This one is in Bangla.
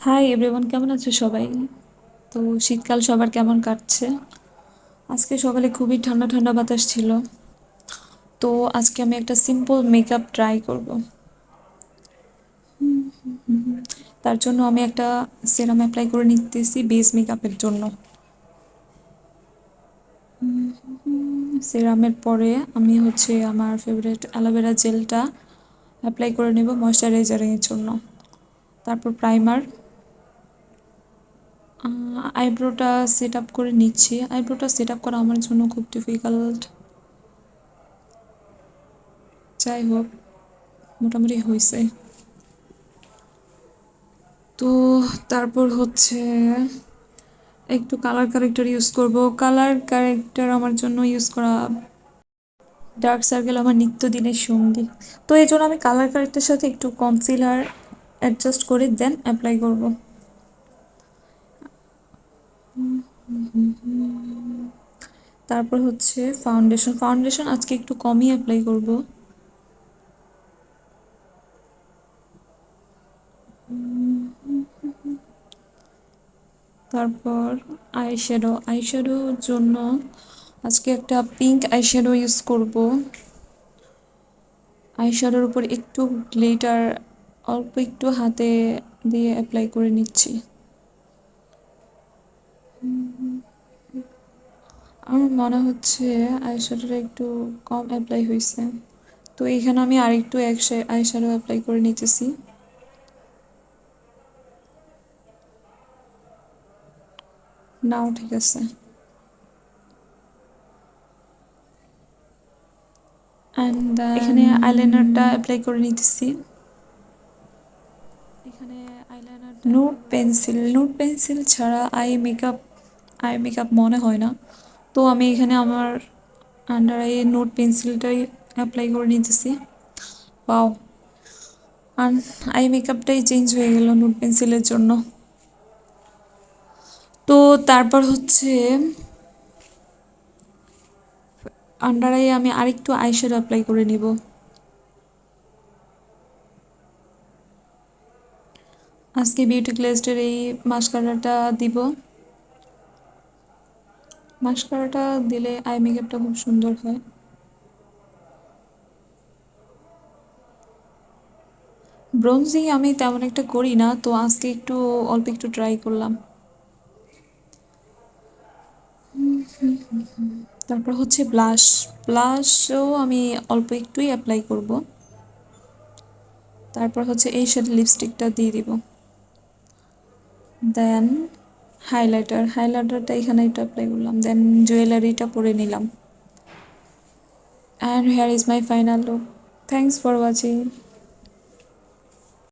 হাই এভরিওয়ান কেমন আছো সবাই? তো শীতকাল সবার কেমন কাটছে? আজকে সকালে খুবই ঠান্ডা ঠান্ডা বাতাস ছিল। তো আজকে আমি একটা সিম্পল মেকআপ ট্রাই করব। তার জন্য আমি একটা সেরাম অ্যাপ্লাই করে নিতেছি বেস মেকআপের জন্য। সেরামের পরে আমি হচ্ছে আমার ফেভারিট অ্যালোভেরা জেলটা অ্যাপ্লাই করে নেব ময়শ্চারাইজারিংয়ের জন্য। তারপর প্রাইমার আইব্রোটা সেট আপ করে নিচ্ছি। আইব্রোটা সেট আপ করা আমার জন্য খুব ডিফিকাল্ট যাই হোক, মোটামুটি হয়েছে। তো তারপর হচ্ছে একটু কালার কারেক্টার ইউজ করব। কালার কারেক্টার আমার জন্য ইউজ করা ডার্ক সার্কেল আমার নিত্যদিনের সঙ্গী। তো এই জন্য আমি কালার কারেক্টার সাথে একটু কনসিলার অ্যাডজাস্ট করে দেন অ্যাপ্লাই করব। তারপর হচ্ছে ফাউন্ডেশন ফাউন্ডেশন আজকে একটু কমই অ্যাপ্লাই করব। তারপর আইশ্যাডো আইশ্যাডোর জন্য আজকে একটা পিঙ্ক আইশ্যাডো ইউজ করব। আইশ্যাডোর উপর একটু গ্লিটার অল্প একটু হাতে দিয়ে অ্যাপ্লাই করে নিচ্ছি। আমার মনে হচ্ছে আইশ্যাডোটা একটু কম অ্যাপ্লাই হয়েছে তো এখানে আমি আরেকটু আইশ্যাডো অ্যাপ্লাই করে নিতেছি। নাও ঠিক আছে। অ্যান্ড এখানে আইলাইনারটা অ্যাপ্লাই করে নিতেছি। এখানে eyeliner nude pencil nude pencil ছাড়া আই মেকআপ আই মেকআপ মনে হয় না। তো আমি এখানে আমার আন্ডার আই নোট পেন্সিলটাই অ্যাপ্লাই করে নিতেছি। পাও আর আই মেকআপটাই চেঞ্জ হয়ে গেল নোট পেন্সিলের জন্য। তো তারপর হচ্ছে আন্ডার আই আমি আরেকটু আইশ্যাডো অ্যাপ্লাই করে নিব। আজকে বিউটি গ্লেজডের এই মাস্কারাটা দিব। মাস্কারাটা দিলে আই মেকআপটা খুব সুন্দর হয়। ব্রোঞ্জিং আমি তেমন একটা করি না, তো আজকে একটু অল্প একটু ট্রাই করলাম। তারপর হচ্ছে ব্লাশ ব্লাশও আমি অল্প একটুই অ্যাপ্লাই করব। তারপর হচ্ছে এই শেড লিপস্টিকটা দিয়ে দিব। দেন হাইলাইটার হাইলাইটারটা এখানে একটু অ্যাপ্লাই করলাম দেন জুয়েলারিটা পরে নিলাম। And here is my final look thanks for watching